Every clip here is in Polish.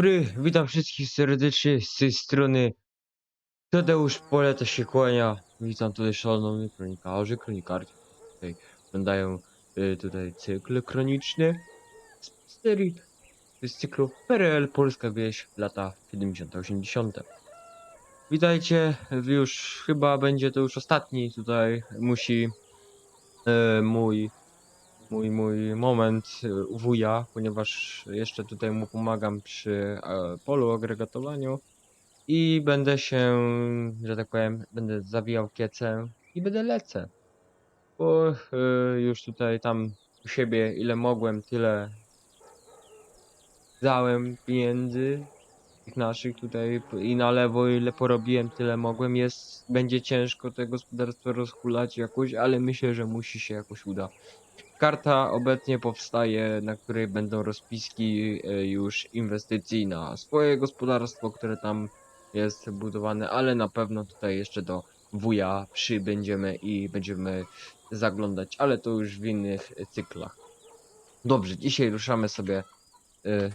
dobry, witam wszystkich serdecznie z tej strony Tadeusz Poleta się kłania. Witam tutaj szanownych kronikarzy, kronikarki. Tutaj oglądają y, tutaj cykl kroniczny z serii z cyklu PRL Polska Wieś lata 70-80. Witajcie, już chyba będzie to już ostatni tutaj musi y, mój mój, mój moment u wuja, ponieważ jeszcze tutaj mu pomagam przy e, polu agregatowaniu i będę się, że tak powiem, będę zawijał kiecę i będę lecę. Bo y, już tutaj tam u siebie ile mogłem, tyle dałem pieniędzy tych naszych tutaj i na lewo ile porobiłem, tyle mogłem. Jest, będzie ciężko te gospodarstwo rozhulać jakoś, ale myślę, że musi się jakoś uda. Karta obecnie powstaje, na której będą rozpiski e, już inwestycji na swoje gospodarstwo, które tam jest budowane, ale na pewno tutaj jeszcze do wuja przybędziemy i będziemy zaglądać, ale to już w innych cyklach. Dobrze, dzisiaj ruszamy sobie y,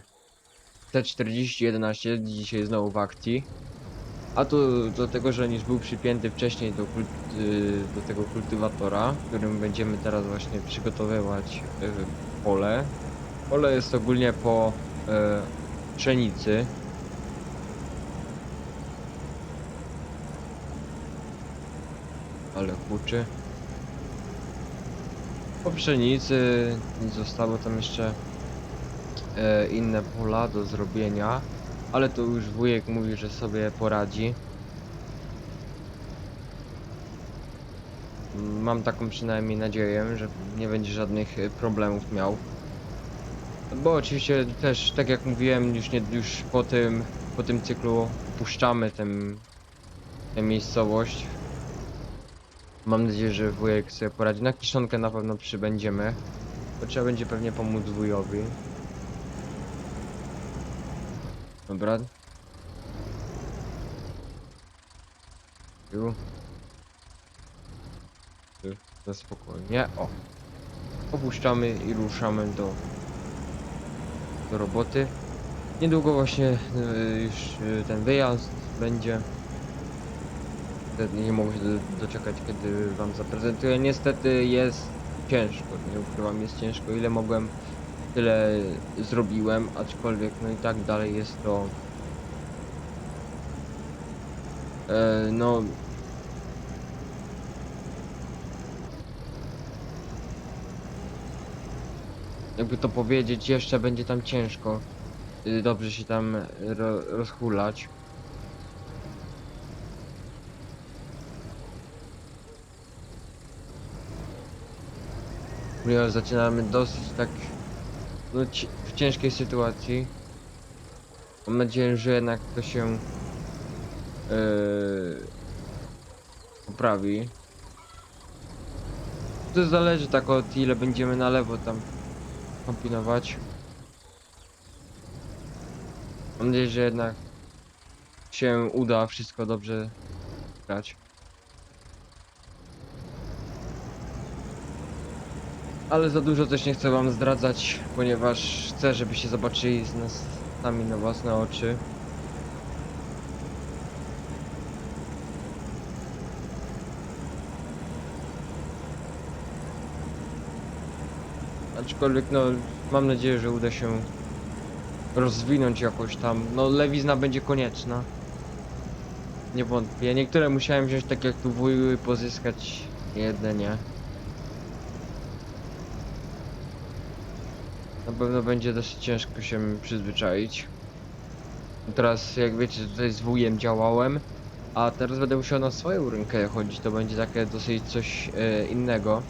T4011, dzisiaj znowu w akcji. A tu do tego, że niż był przypięty wcześniej do, kult, y, do tego kultywatora, którym będziemy teraz właśnie przygotowywać y, pole. Pole jest ogólnie po y, pszenicy. Ale huczy. Po pszenicy zostało tam jeszcze inne pola do zrobienia, ale to już wujek mówi, że sobie poradzi. Mam taką przynajmniej nadzieję, że nie będzie żadnych e, problemów miał. Bo oczywiście też, tak jak mówiłem, już, nie, już po tym, po tym cyklu puszczamy tę miejscowość. Mam nadzieję, że wujek sobie poradzi. Na kiszonkę na pewno przybędziemy. Bo trzeba będzie pewnie pomóc wujowi. Dobra. Tu. Tu, na spokojnie. O. Opuszczamy i ruszamy do, do roboty. Niedługo właśnie y, już y, ten wyjazd będzie. Nie mogę się do- doczekać, kiedy wam zaprezentuję. Niestety jest ciężko, nie ukrywam, jest ciężko. Ile mogłem, tyle zrobiłem, aczkolwiek no i tak dalej jest to e, no jakby to powiedzieć, jeszcze będzie tam ciężko y, dobrze się tam ro, rozhulać. Ponieważ zaczynamy dosyć tak no, ci- w ciężkiej sytuacji. Mam nadzieję, że jednak to się yy, poprawi. To zależy tak od ile będziemy na lewo tam kombinować. Mam nadzieję, że jednak się uda wszystko dobrze grać. Ale za dużo też nie chcę wam zdradzać, ponieważ chcę, żebyście zobaczyli z nas sami na własne oczy. Aczkolwiek no, mam nadzieję, że uda się rozwinąć jakoś tam. No, lewizna będzie konieczna. Nie wątpię. Niektóre musiałem wziąć tak jak tu wuju i pozyskać jedne nie. Na pewno będzie dosyć ciężko się przyzwyczaić. Teraz, jak wiecie, tutaj z wujem działałem, a teraz będę musiał na swoją rękę chodzić. To będzie takie dosyć coś e, innego.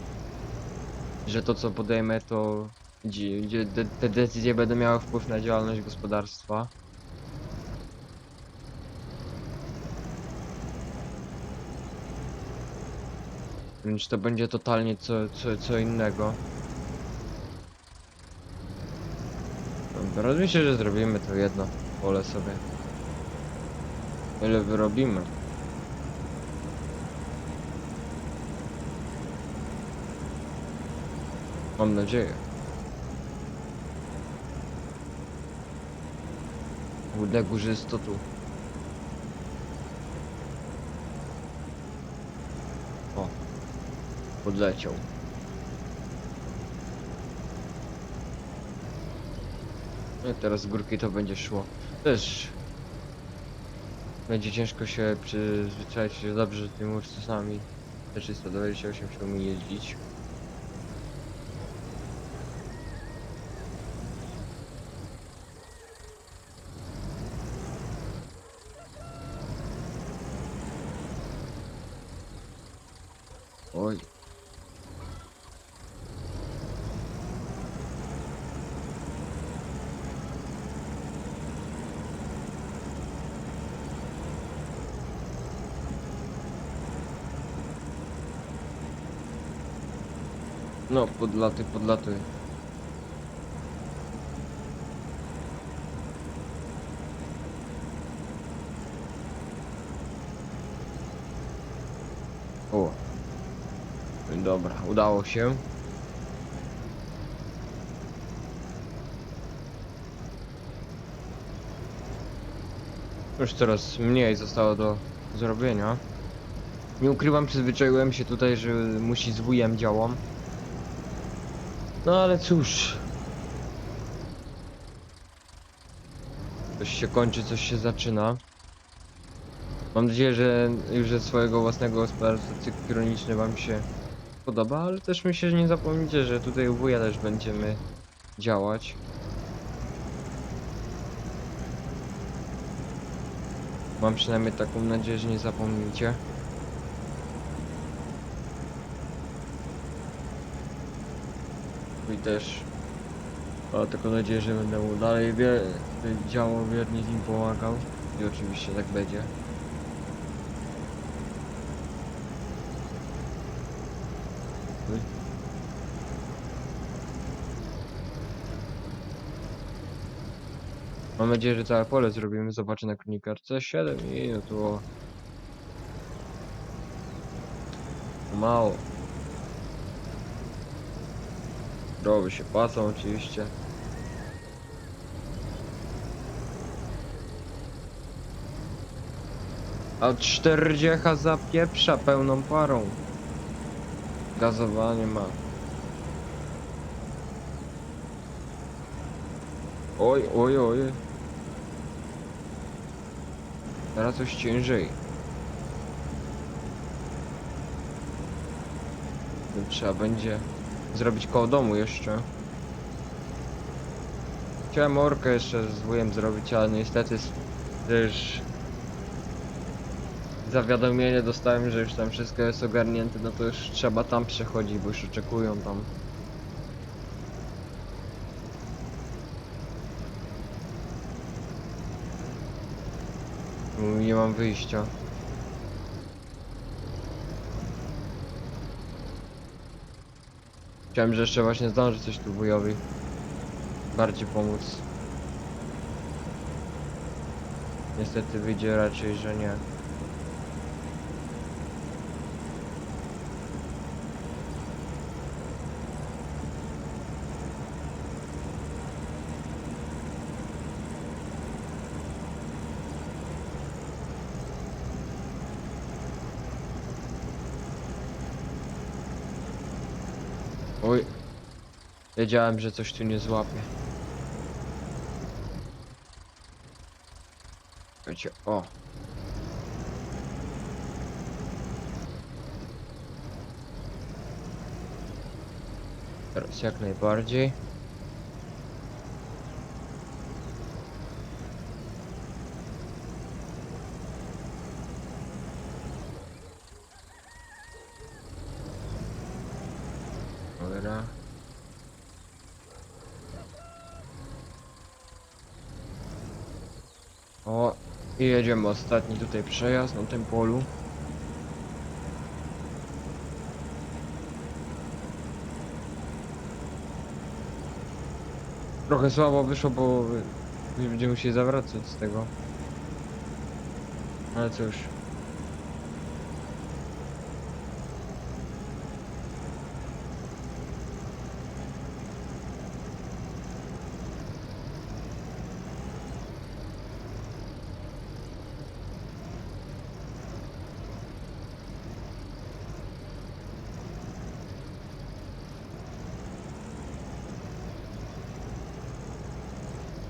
Że to, co podejmę, to gdzie, de, te decyzje będą miały wpływ na działalność gospodarstwa. Więc to będzie totalnie co, co, co innego. Dobra, myślę, że zrobimy to jedno pole sobie. Ile wyrobimy? Mam nadzieję. Kurde, górzysto tu. O. Podleciał. No teraz z górki to będzie szło. Też będzie ciężko się przyzwyczaić się dobrze z tymi Ursusami. Też jest to 28 się umie jeździć. Oj. No, podlaty, podlaty. O. Dobra, udało się. Już coraz mniej zostało do zrobienia. Nie ukrywam, przyzwyczaiłem się tutaj, że musi z wujem działam. No ale cóż. Coś się kończy, coś się zaczyna. Mam nadzieję, że już ze swojego własnego gospodarstwa cykl wam się podoba, ale też myślę, że nie zapomnijcie, że tutaj u wuja też będziemy działać. Mam przynajmniej taką nadzieję, że nie zapomnicie. I też mam taką nadzieję, że będę mu dalej wie, działał wiernie z nim pomagał. I oczywiście tak będzie. Mam nadzieję, że całe pole zrobimy. Zobaczę na kronikarce. 7 minut było. Mało. Krowy się płacą oczywiście. A 40 zapieprza pełną parą. Gazowanie ma. Oj, oj, oj. Teraz coś ciężej. Trzeba będzie zrobić koło domu jeszcze. Chciałem orkę jeszcze z wujem zrobić, ale niestety też zawiadomienie dostałem, że już tam wszystko jest ogarnięte, no to już trzeba tam przechodzić, bo już oczekują tam. Nie mam wyjścia. Chciałem, że jeszcze właśnie zdążyć coś tu wujowi bardziej pomóc. Niestety wyjdzie raczej, że nie. Oj. Wiedziałem, że coś tu nie złapie. Wiecie, o. Teraz jak najbardziej. Cholera. O, i jedziemy ostatni tutaj przejazd na tym polu. Trochę słabo wyszło, bo będziemy musieli zawracać z tego. Ale cóż.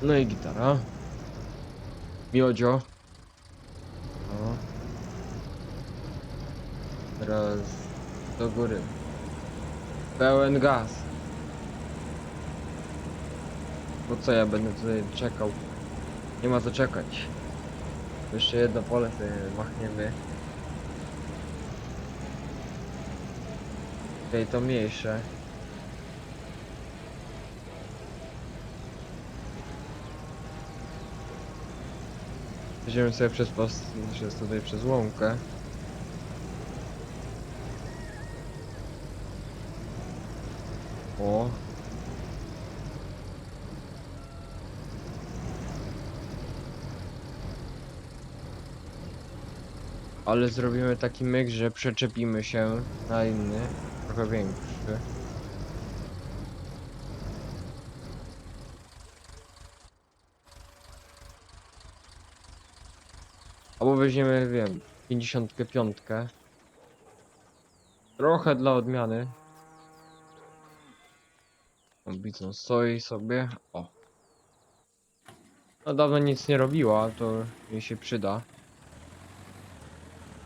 No i gitara. Miodzio. O. Teraz do góry. Pełen gaz. Bo co ja będę tutaj czekał? Nie ma co czekać. Jeszcze jedno pole sobie machniemy. Tutaj to mniejsze. Idziemy sobie przez, przez tutaj przez łąkę. O. Ale zrobimy taki myk, że przeczepimy się na inny, trochę większy. Weźmiemy, wiem, 55. Trochę dla odmiany. Ambicją stoi sobie. O. No dawno nic nie robiła, to jej się przyda.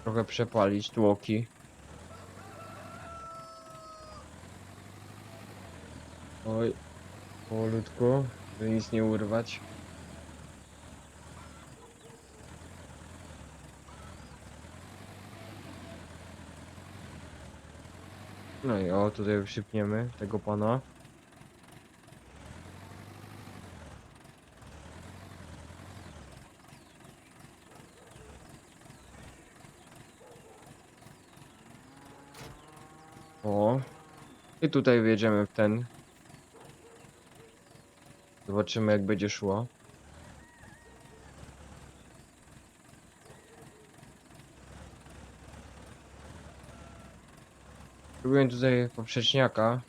Trochę przepalić tłoki. Oj, powolutku, by nic nie urwać. No i o, tutaj przypniemy tego pana. O. I tutaj wjedziemy w ten. Zobaczymy jak będzie szło. Próbuję tutaj poprzeczniaka.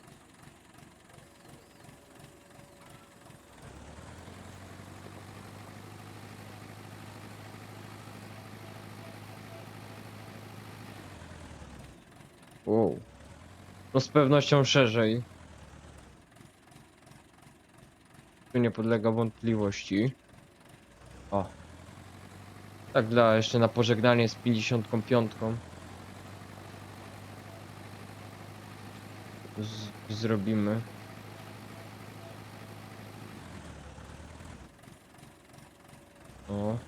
Wow. No z pewnością szerzej. Tu nie podlega wątpliwości. O. Tak dla jeszcze na pożegnanie z 55. Z zrobimy. O.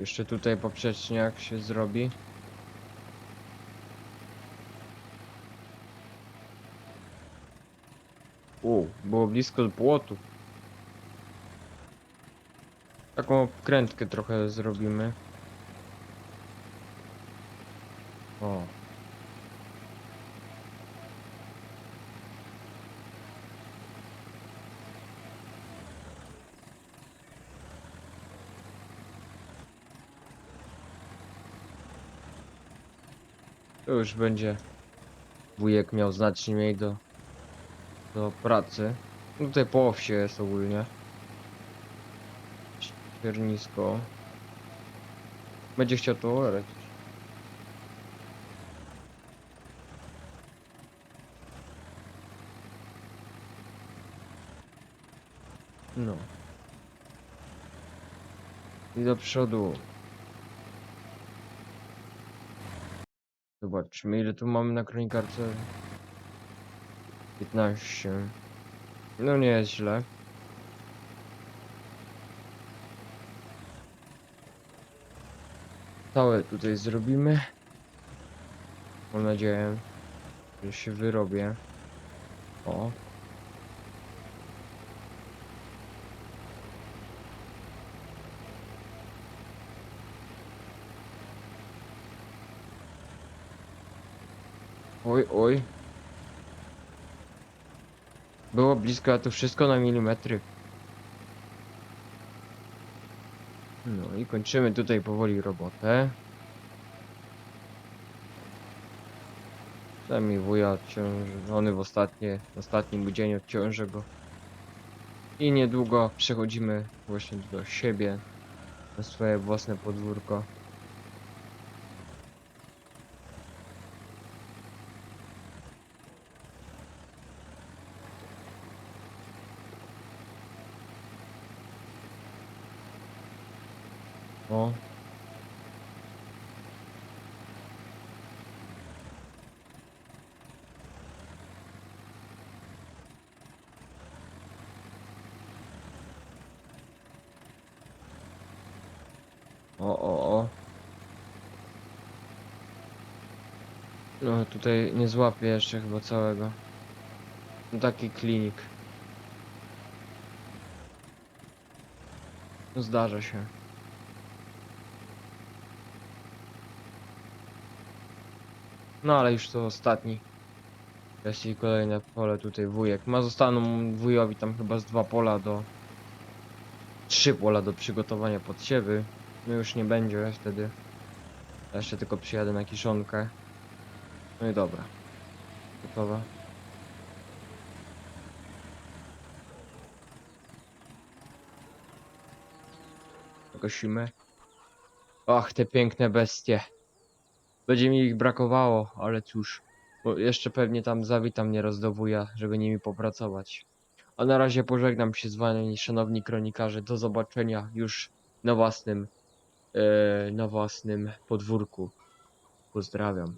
Jeszcze tutaj poprzeczniak się zrobi. U, było blisko płotu. Taką krętkę trochę zrobimy. To już będzie wujek miał znacznie mniej do, do pracy. No tutaj po wsi jest ogólnie. Ściernisko. Będzie chciał to orać. No. I do przodu. Zobaczmy ile tu mamy na kronikarce. 15. No nie jest źle. Całe tutaj zrobimy. Mam nadzieję, że się wyrobię. O. Oj, oj. Było blisko, a to wszystko na milimetry. No i kończymy tutaj powoli robotę. Przynajmniej wuja odciążony w ostatnie, ostatnim dzień odciążę go. I niedługo przechodzimy właśnie do siebie, na swoje własne podwórko. O. O, o. No tutaj nie złapię jeszcze chyba całego. No taki klinik. No zdarza się. No ale już to ostatni. Jest i kolejne pole tutaj wujek. Ma zostaną wujowi tam chyba z dwa pola do... Trzy pola do przygotowania pod siebie. No już nie będzie wtedy. Jeszcze tylko przyjadę na kiszonkę. No i dobra. Gotowa. Kosimy. Ach, te piękne bestie. Będzie mi ich brakowało, ale cóż. Bo jeszcze pewnie tam zawitam mnie rozdowuja, żeby nimi popracować. A na razie pożegnam się z wami, szanowni kronikarze. Do zobaczenia już na własnym, na własnym podwórku. Pozdrawiam.